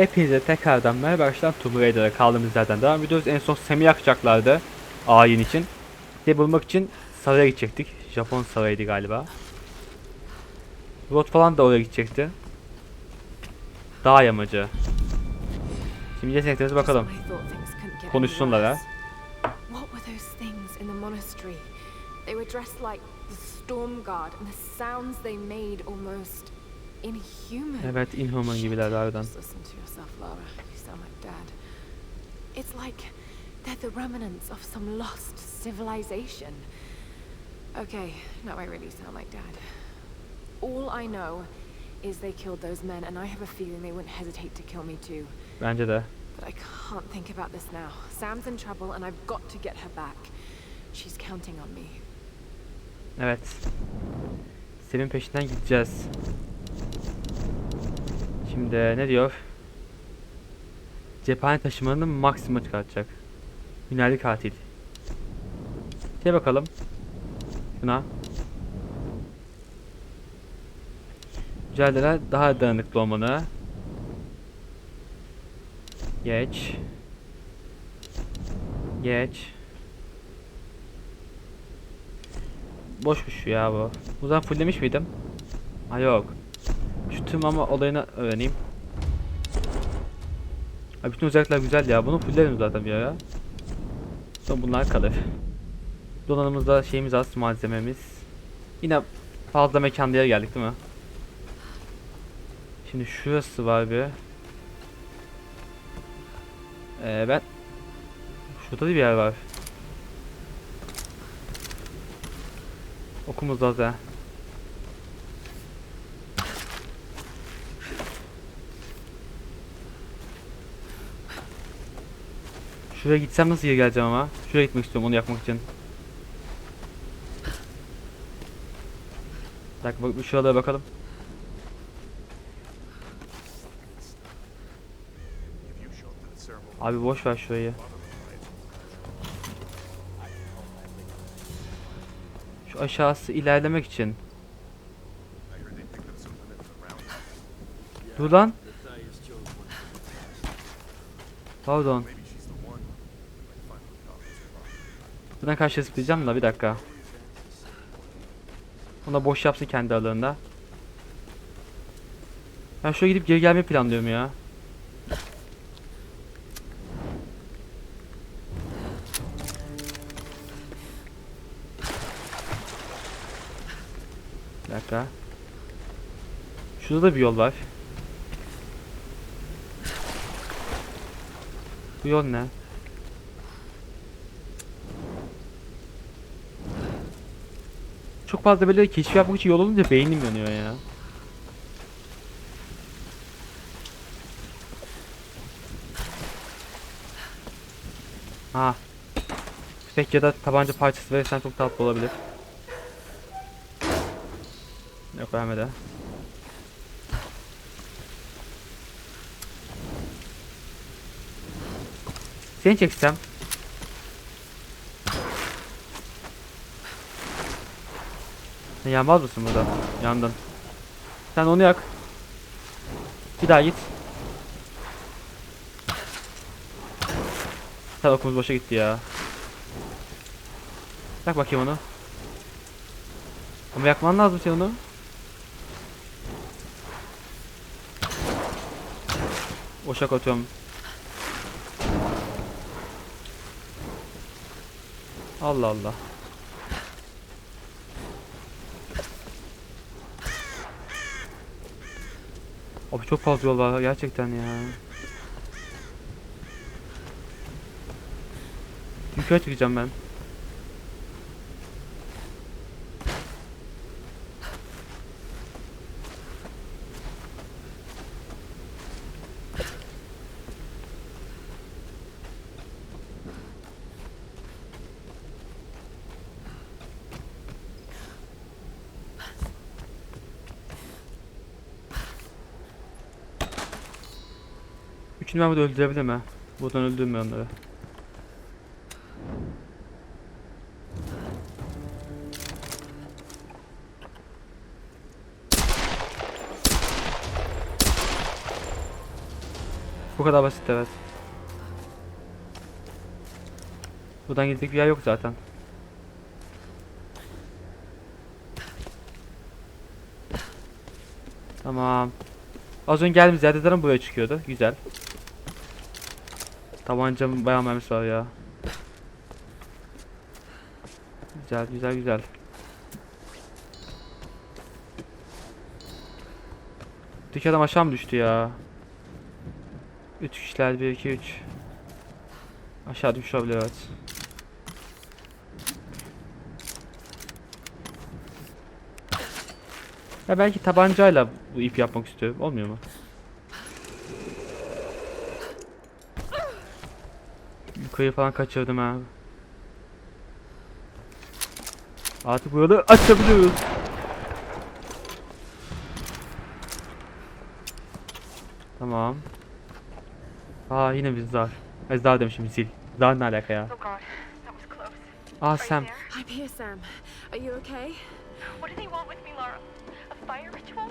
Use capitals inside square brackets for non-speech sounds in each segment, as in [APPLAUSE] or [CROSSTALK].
Hepinize tekrardan merhaba arkadaşlar Tomb Raider'a kaldığımız yerden devam ediyoruz. En son Sam'i yakacaklardı ayin için. De bulmak için saraya gidecektik. Japon sarayıydı galiba. Rod falan da oraya gidecekti. Dağ yamacı. Şimdi yeteneklerimize bakalım. Konuşsunlar ha. They were dressed like the storm guard, and the sounds they made almost inhuman. Evet inhuman gibiler harbiden. Just listen to yourself, Lara. You sound like Dad. It's like they're the remnants of some lost civilization. Okay, now I really sound like Dad. All I know is they killed those men, and I have a feeling they wouldn't hesitate to kill me too. Bence de. But I can't think about this now. Sam's in trouble, and I've got to get her back. She's counting on me. Evet. Sem'in peşinden gideceğiz. Şimdi ne diyor? Cephane taşımanın maksimum çıkartacak. Hünerli katil. Şey bakalım. Şuna. Mücadele daha dayanıklı olmanı. Geç. Geç. Boşmuş ya bu. Buradan fulllemiş miydim? Ha yok. Şu tüm ama olayını öğreneyim. Ha bütün özellikler güzel ya. Bunu fulllerim zaten bir ara. Sonra bunlar kalır. Donanımızda şeyimiz az, malzememiz. Yine fazla mekan diye geldik değil mi? Şimdi şurası var bir. Ee, ben Şurada da bir yer var. Okumuz az ha. Şuraya gitsem nasıl geri geleceğim ama? Şuraya gitmek istiyorum onu yapmak için. Bir dakika bak şuralara bakalım. Abi boş ver şurayı. Şu aşağısı ilerlemek için. Dur lan. Pardon. Buradan karşıya zıplayacağım da bir dakika. Ona boş yapsın kendi aralarında. Ben şuraya gidip geri gelmeyi planlıyorum ya. Bir dakika. Şurada da bir yol var. Bu yol ne? Çok fazla böyle keşif yapmak için yol olunca beynim yanıyor ya. Ha. Tüfek ya da tabanca parçası verirsen çok tatlı olabilir. Yok vermedi. Seni çeksem. Sen yanmaz mısın burada? Yandın. Sen onu yak. Bir daha git. Sen okumuz boşa gitti ya. Yak bakayım onu. Ama yakman lazım sen onu. Boşak atıyorum. Allah Allah. Abi çok fazla yol var gerçekten ya. Yukarı çıkacağım ben. Üçünü burada öldürebilirim ha. Buradan öldürme onları. Bu kadar basit evet. Buradan gidecek bir yer yok zaten. Tamam. Az önce geldiğimiz yerde buraya çıkıyordu. Güzel. Tabancamın bayağı mermisi var ya. Güzel güzel güzel. Dik adam aşağı mı düştü ya? 3 kişiler 1 2 3. Aşağı düşmüş olabilir evet. Ya belki tabancayla bu ip yapmak istiyorum. Olmuyor mu? Yukarı falan kaçırdım ha. Artık buraları açabiliyoruz. Tamam. Aa yine bir zar. Ay zar demişim zil. Zar ne alaka ya? Oh. Aa Are you Sam. I'm here, Sam. Are you okay? What do they want with me, Laura? A fire ritual?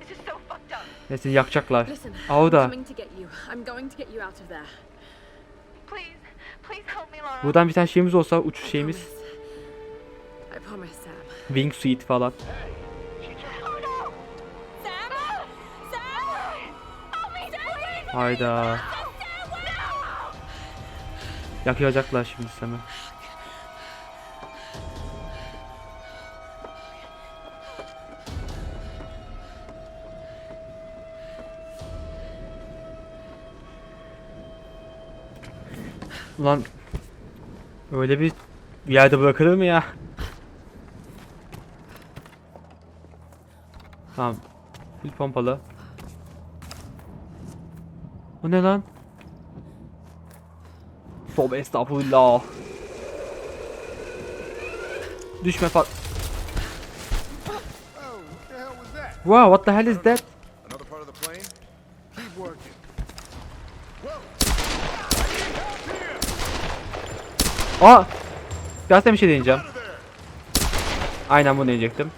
This is so fucked up. Ne seni yakacaklar. Listen, Aa I'm orada. coming to get you. I'm going to get you out of there. Please, Buradan bir tane şeyimiz olsa uçuş şeyimiz. Wingsuit falan. Hayda. Yakacaklar şimdi Sam'i. Ulan öyle bir yerde bırakılır mı ya? Tamam. Full pompalı. O ne lan? Tövbe estağfurullah. Düşme falan. Oh? Wow, what the hell is that? Another part of the plane? Keep working. Aa! Gerçekten bir şey deneyeceğim. Aynen bunu deneyecektim.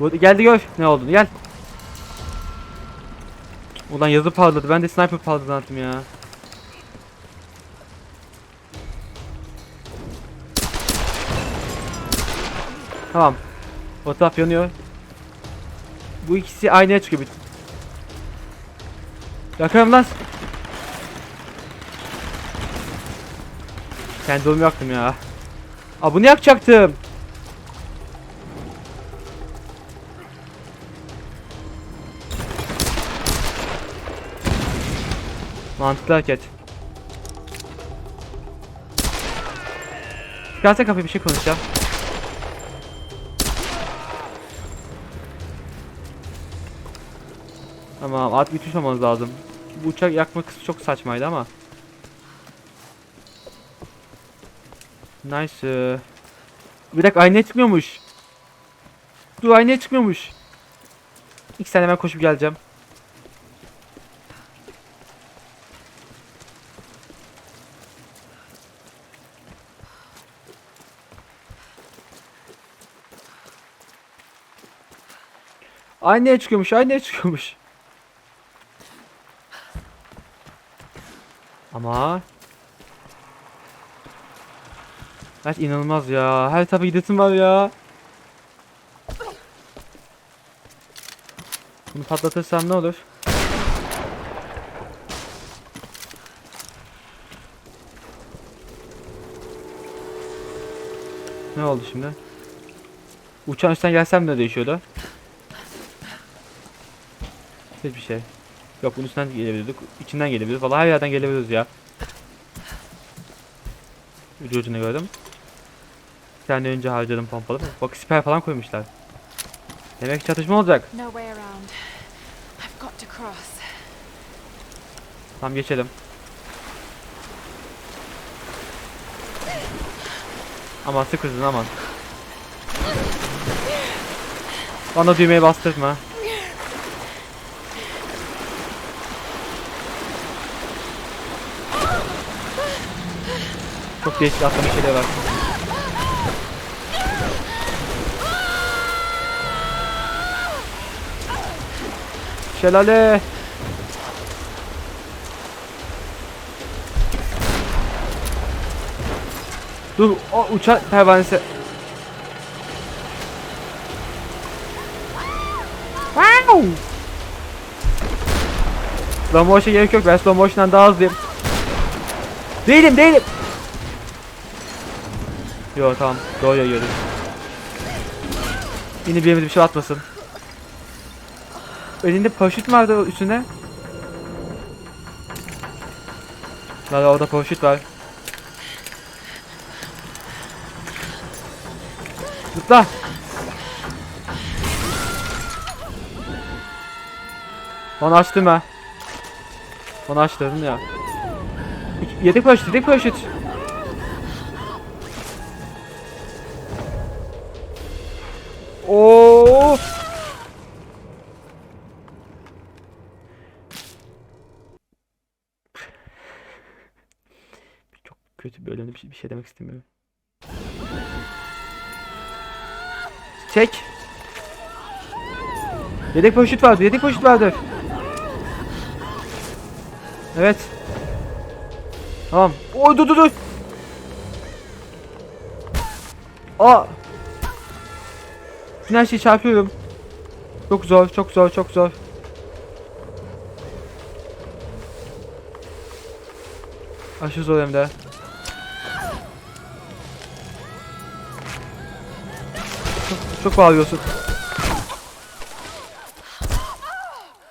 Bu geldi gör ne olduğunu gel. Ulan yazı parladı. Ben de sniper parladı zannettim ya. Tamam. O yanıyor. Bu ikisi aynaya çıkıyor. Yakarım lan. Kendi yolumu yaktım ya. Aa bunu yakacaktım. Mantıklı hareket. Çıkarsa kapıyı bir şey konuşacağım. Tamam artık bitmişmemiz lazım. Bu uçak yakma kısmı çok saçmaydı ama. Nice. Bir dakika aynaya çıkmıyormuş. Dur aynaya çıkmıyormuş. İki saniye hemen koşup geleceğim. Aynaya çıkıyormuş, aynaya çıkıyormuş. Ama Evet inanılmaz ya. Her tarafa gidesim var ya. Bunu patlatırsam ne olur? Ne oldu şimdi? Uçağın üstünden gelsem ne değişiyordu? Hiçbir şey. Yok bunun üstünden gelebilirdik. İçinden gelebiliriz. Vallahi her yerden gelebiliriz ya. Ucu ucuna gördüm. Bir tane önce harcadım pompalı. Bak siper falan koymuşlar. Demek çatışma olacak. Tamam geçelim. Aman sık hızın aman. Bana düğmeye bastırma. Çok değişik atlamış şeyler var. Şelale. Dur o uçan pervanesi. Wow. Slow motion gerek yok. Ben slow motion'dan daha hızlıyım. Değilim değilim. Yo tamam. Doğru yayıyoruz. Yine birimiz bir şey atmasın. Elinde paraşüt vardı üstünde? Valla orada paraşüt var. Zıpla. Bana açtım ha. Bana aç dedim ya. Yedek paraşüt, yedek paraşüt. Bir şey, demek istemiyorum. Çek. Yedek paraşüt vardı, yedek paraşüt vardı. Evet. Tamam. Oy dur dur dur. Aa. Bütün her şeyi çarpıyorum. Çok zor, çok zor, çok zor. Aşırı zor hem de. Çok, bağırıyorsun.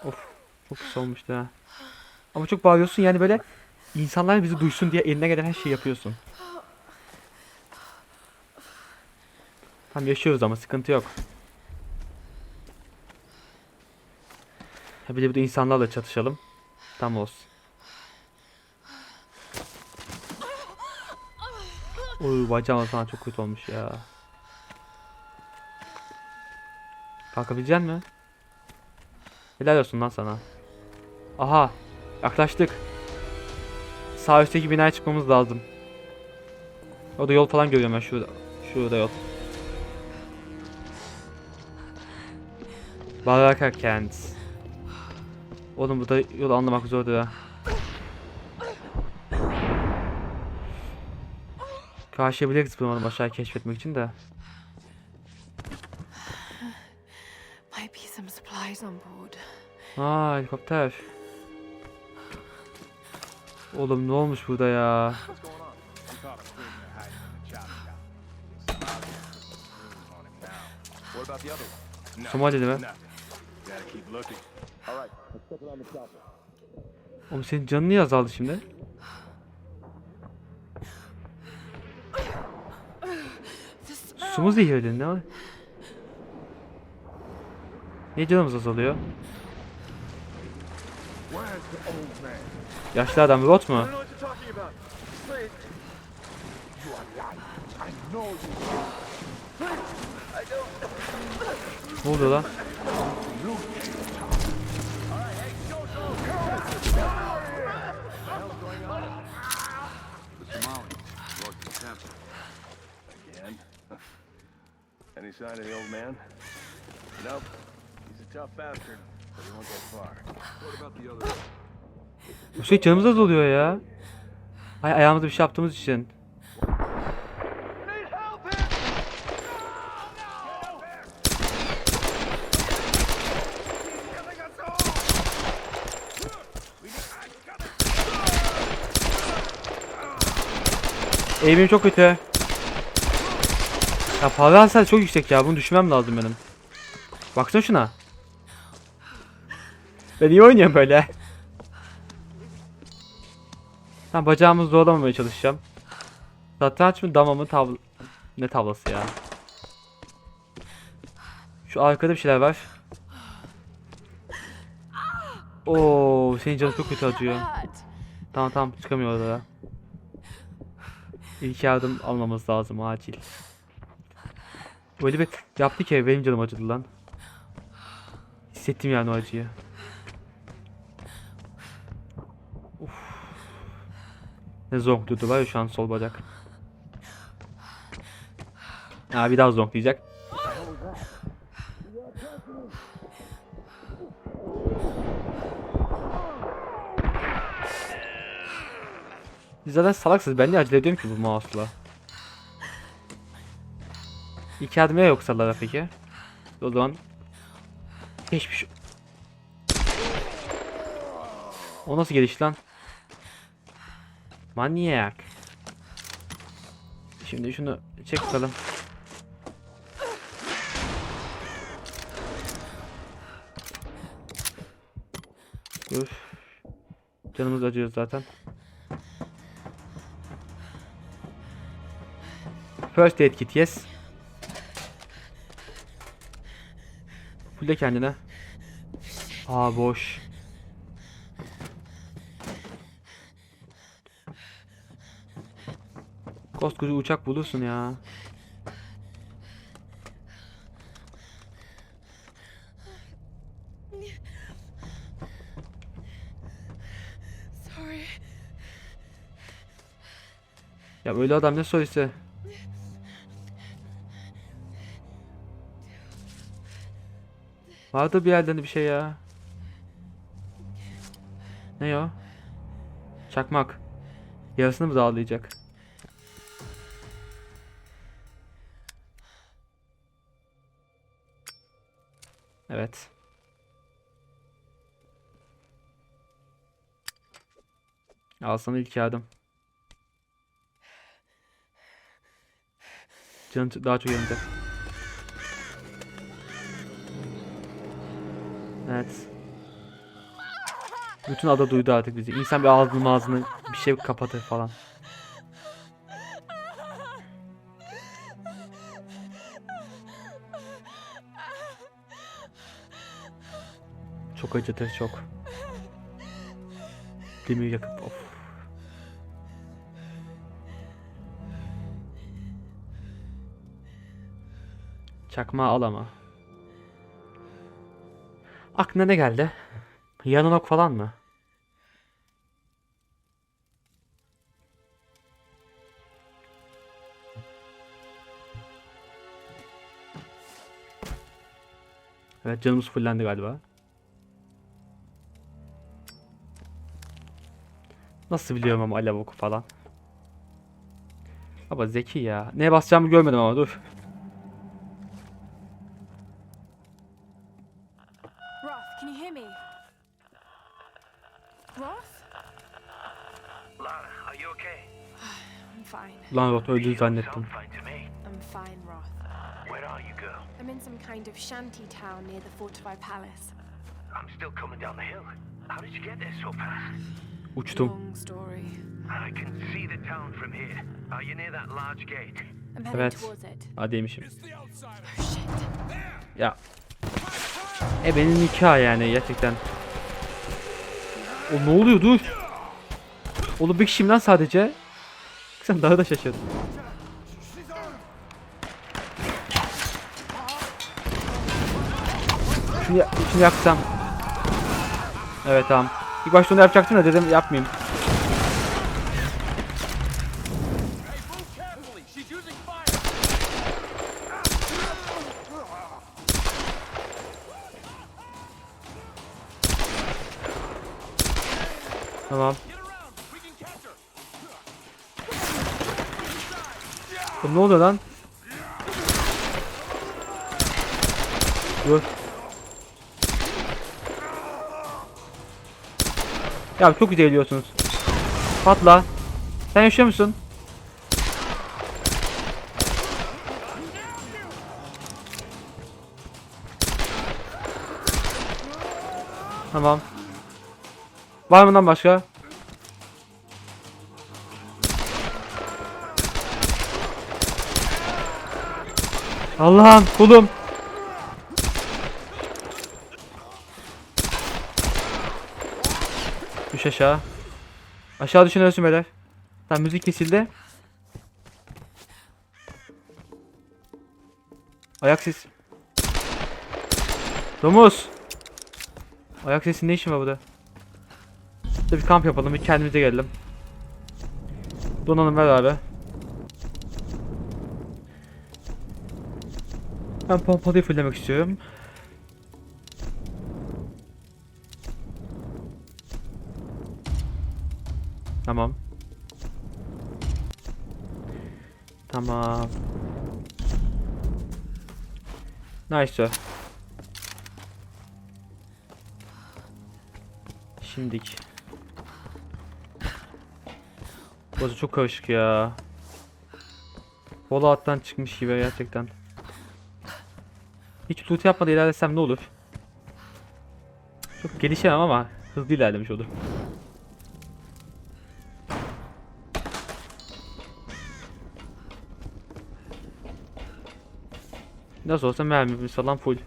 Of, çok kısa olmuştu ha. Ama çok bağırıyorsun yani böyle insanlar bizi duysun diye eline gelen her şeyi yapıyorsun. Tam yaşıyoruz ama sıkıntı yok. Ha bir de bir de insanlarla çatışalım. Tam olsun. Oy bacağım falan çok kötü olmuş ya. Kalkabilecek mi? Helal olsun lan sana. Aha yaklaştık. Sağ üstteki binaya çıkmamız lazım. Orada yol falan görüyorum ben şurada. Şurada yol. Baraka Kent. Oğlum burada yolu anlamak zordur ha. Karşılayabiliriz bunu aşağı keşfetmek için de. Aa helikopter. Oğlum ne olmuş burada ya? Somali'de mi? Oğlum senin canın niye azaldı şimdi? Su mu zehirledin ne? o? Niye canımız azalıyor? Yaşlı adam rot mu? Ne oluyor lan? Any sign of the old man? Nope. He's a tough bastard, Bu şey canımız azalıyor ya. Ay ayağımızda bir şey yaptığımız için. Eğimim çok kötü. Ya power hasar çok yüksek ya. Bunu düşmem lazım benim. Baksana şuna. Ben iyi oynuyorum böyle. Ha bacağımı zorlamamaya çalışacağım. Satranç mı dama mı tavla... Ne tavlası ya? Şu arkada bir şeyler var. Oo, senin canın çok kötü acıyor. Tamam tamam çıkamıyor orada. İlk yardım almamız lazım acil. Öyle bir yaptı ki benim canım acıdı lan. Hissettim yani o acıyı. Ne zonkluyordu var ya şu an sol bacak. Ha bir daha zonklayacak. Siz zaten salaksınız. Ben niye acele ediyorum ki bu mouse'la? İlk yardım ya yoksa Lara peki? O zaman geçmiş. O nasıl geliş lan? Manyak. Şimdi şunu çek bakalım. Dur. Canımız acıyor zaten. First aid kit yes. Fulle kendine. Aa boş. Koskoca uçak bulursun ya. Sorry. Ya böyle adam ne söylese. Vardı bir yerden de bir şey ya. Ne o? Çakmak. Yarısını mı dağılayacak? Evet. Al ilk yardım. Canın ç- daha çok yanında. Evet. Bütün ada duydu artık bizi. İnsan bir ağzını ağzını bir şey kapatır falan. Çok acıtır çok. Demir yakıp of. Çakma al ama. Aklına ne geldi? Yanın ok falan mı? Evet canımız fullendi galiba. Nasıl biliyorum ama alev oku falan. Baba zeki ya. Neye basacağımı görmedim ama dur. Roth, can you hear me? Roth? Lara, are you okay? [SIGHS] I'm fine. Lan Rot öldü zannettim. sound fine to me. I'm fine, Roth. Where are you, girl? I'm in some kind of shanty town near the fortified palace. I'm still coming down the hill. How did you get there so fast? Uçtum. Long story. I can see the town from here. Are you near that large gate? I'm heading Evet. towards it. Adeymişim. Oh. Ya. E benim nikah yani gerçekten. O ne oluyor dur. Oğlum bir kişiyim lan sadece. Sen daha da şaşırdın. Şunu, şunu yaksam. Evet tamam. İlk başta onu yapacaktım da dedim yapmayayım. Tamam. Oğlum ne oluyor lan? Dur. Ya çok güzel ediyorsunuz. Patla. Sen yaşıyor musun? Tamam. Var mı lan başka? Allah'ım kulum. Düş aşağı. Aşağı düşün ölsün beyler. Müzik kesildi. Ayak ses. Domuz. Ayak sesi ne işin var burada? Burada bir kamp yapalım, bir kendimize gelelim. Donanım ver abi. Ben pompalıyı fullemek istiyorum. Tamam. Tamam. Nice. Şimdik. Burası çok karışık ya. Fallout'tan çıkmış gibi gerçekten. Hiç loot yapmadan ilerlesem ne olur? Çok gelişemem ama hızlı ilerlemiş olur. Nasıl olsa mermimiz falan full.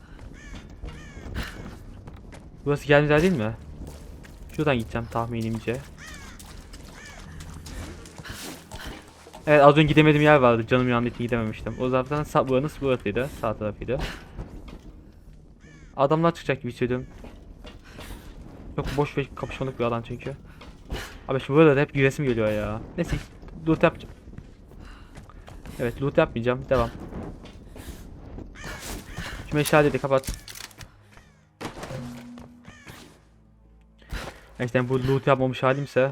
Burası yer değil mi? Şuradan gideceğim tahminimce. Evet az önce gidemediğim yer vardı. Canım yandığı için gidememiştim. O zaten sağ, buranın burasıydı. Sağ tarafıydı. Adamlar çıkacak gibi hissediyorum. Çok boş ve kapışmalık bir alan çünkü. Abi şu burada da hep güresim geliyor ya. Neyse loot yapacağım. Evet loot yapmayacağım. Devam. Meşaleyi kapat. İşte bu loot yapmamış halimse.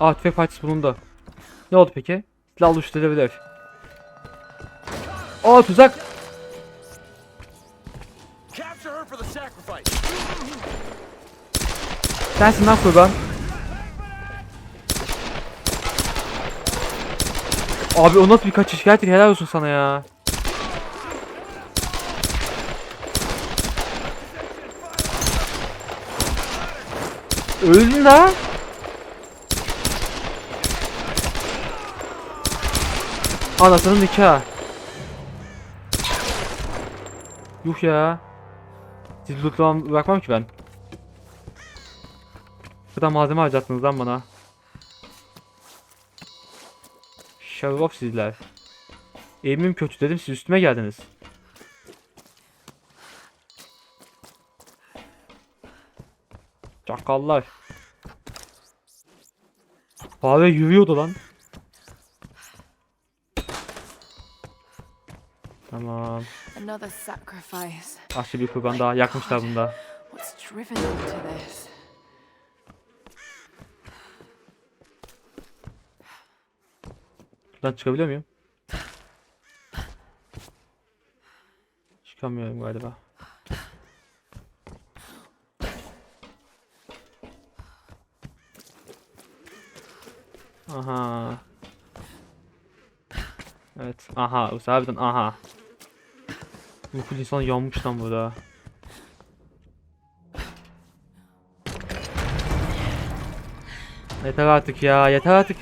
Aa tüfek parçası bulundu. Ne oldu peki? Silah oluşturabilir. Aa tuzak. Sensin lan kurban. Abi o nasıl bir kaçış? Gerçekten helal olsun sana ya. Öldün la. Anasının nikahı. Yuh ya. Siz lootlamam bırakmam ki ben. Şuradan malzeme harcattınız lan bana. Off sizler. Eğimim kötü dedim siz üstüme geldiniz. Çakallar. Fare yürüyordu lan. Tamam. Another sacrifice. Aşçı bir kurban daha yakmışlar bunda. What's driven them to this? Buradan çıkabiliyor muyum? Çıkamıyorum galiba. Aha. Evet. Aha. Harbiden aha. Bu full insan yanmış lan burada. Yeter artık ya. Yeter artık.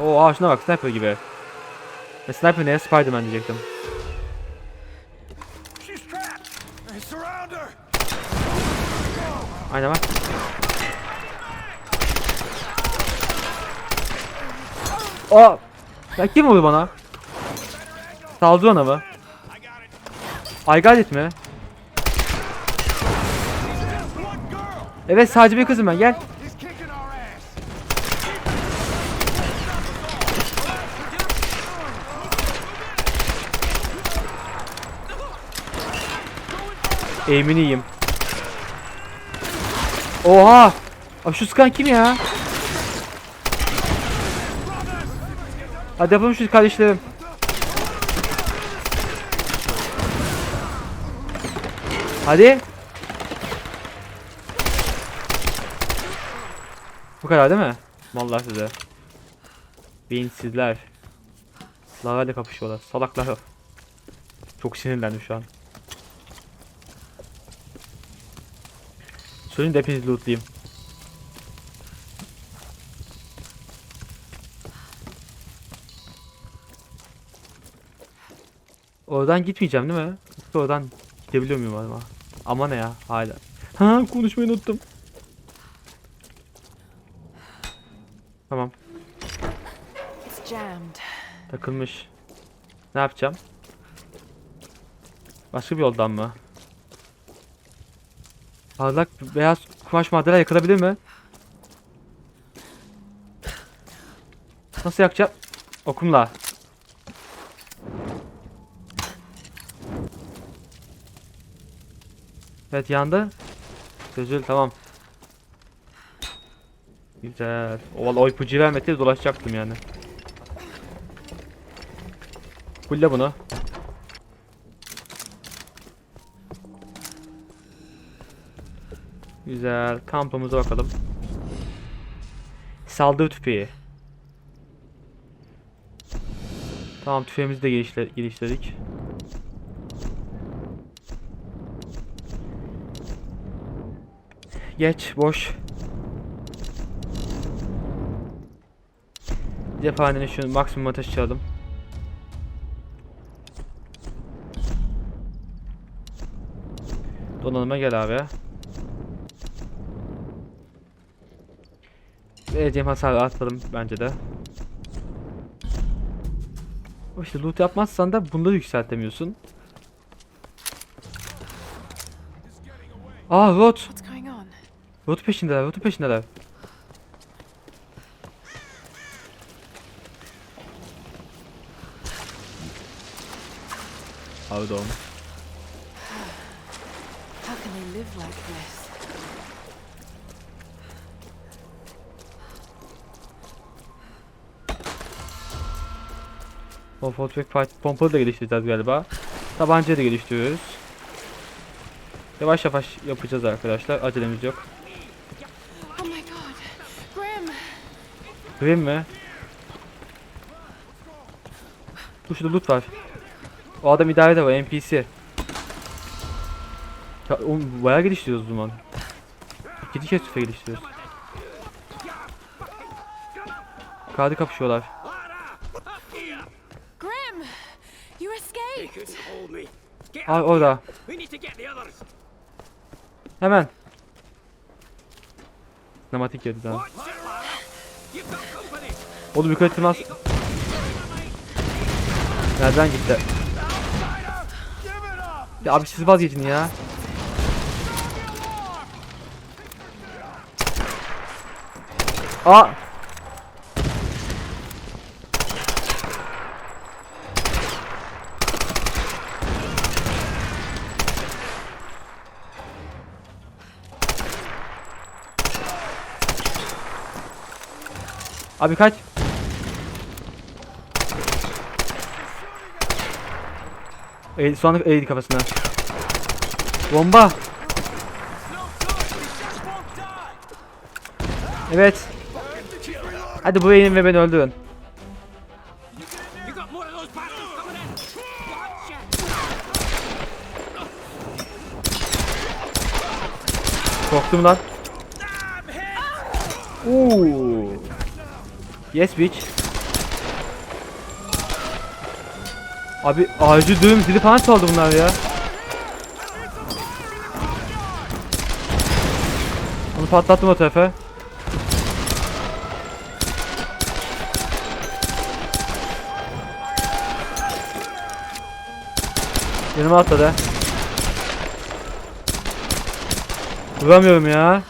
Oo aa bak sniper gibi. E, sniper ne? Spiderman diyecektim. Aynen bak. Aa! Ya kim vurdu bana? Saldı ona mı? I got it mi? Evet sadece bir kızım ben gel. Eğimini yiyeyim. Oha! Abi şu sıkan kim ya? Hadi yapalım şu kardeşlerim. Hadi. Bu kadar değil mi? Mallar size. Beyinsizler. Lavayla kapışıyorlar. Salaklar. Çok sinirlendim şu an. Söyleyin de hepinizi lootlayayım. Oradan gitmeyeceğim değil mi? Yoksa Oradan gidebiliyor muyum acaba? Ama ne ya hala. Ha konuşmayı unuttum. Tamam takılmış. Ne yapacağım? Başka bir yoldan mı? Parlak beyaz kumaş maddeler yakılabilir mi? Nasıl yakacağım? Okumla. Evet yandı. Çözül tamam. Güzel. O valla o ipucuyu vermedi dolaşacaktım yani. Fulle bunu. Güzel. Kampımıza bakalım. Saldırı tüfeği. Tamam tüfeğimizi de geliştirdik. Geç boş. Cephanenin şu maksimum taşıyalım. Donanıma gel abi. Vereceğim hasarı arttıralım bence de. İşte loot yapmazsan da bunları yükseltemiyorsun. Aa rot. Rot peşindeler, rot peşindeler. Pardon. How can they live like this? Pompa tüfek fight- pompalı da geliştireceğiz galiba. Tabancayı da geliştiriyoruz. Yavaş yavaş yapacağız arkadaşlar. Acelemiz yok. Grim mi? Dur şurada loot var. O adam idare de var NPC. Ya, oğlum, bayağı geliştiriyoruz o zaman. İkinci kez tüfeği geliştiriyoruz. Kadi kapışıyorlar. Grim! You escaped! couldn't hold me. Oğlum yukarı tırmaz. Nereden gitti? Ya abi siz vazgeçin ya. Aa! Abi kaç. Eğil, şu anda eğildi kafasına. Bomba. Evet. Hadi buraya inin ve beni öldürün. Korktum lan. Oo. Yes bitch. Abi ağacı düğüm zili falan çaldı bunlar ya. Onu patlattım o tarafa. Yanıma atladı. Vuramıyorum ya.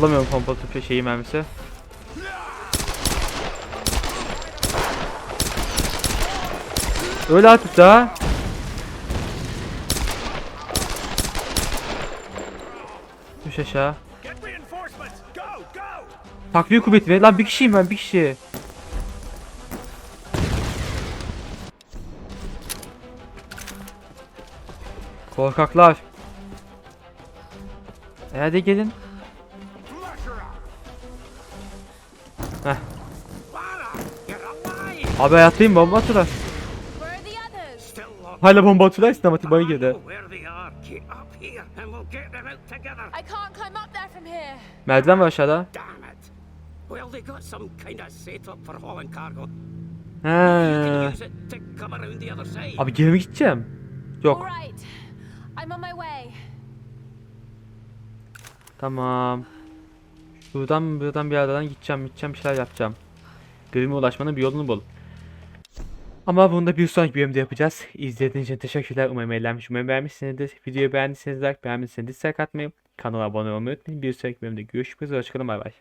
Alamıyorum pompalı tüfeği şeyi mermisi. Öyle artık daha. Düş aşağı. Takviye kuvveti ver. Lan bir kişiyim ben bir kişi. Korkaklar. E hadi gelin. Abi hayattayım bomba locked. Hala bomba atıyorlar sinematik bana girdi. Merdiven var aşağıda. He. Abi geri mi gideceğim? Yok. Tamam. Buradan buradan bir yerden gideceğim, gideceğim bir şeyler yapacağım. Grim'e ulaşmanın bir yolunu bul. Ama bunu da bir sonraki bölümde yapacağız. İzlediğiniz için teşekkürler. Umarım eğlenmiş, umarım beğenmişsinizdir. Videoyu beğendiyseniz like, beğenmişseniz dislike atmayı, kanala abone olmayı unutmayın. Bir sonraki bölümde görüşmek üzere. Hoşçakalın, bay bay.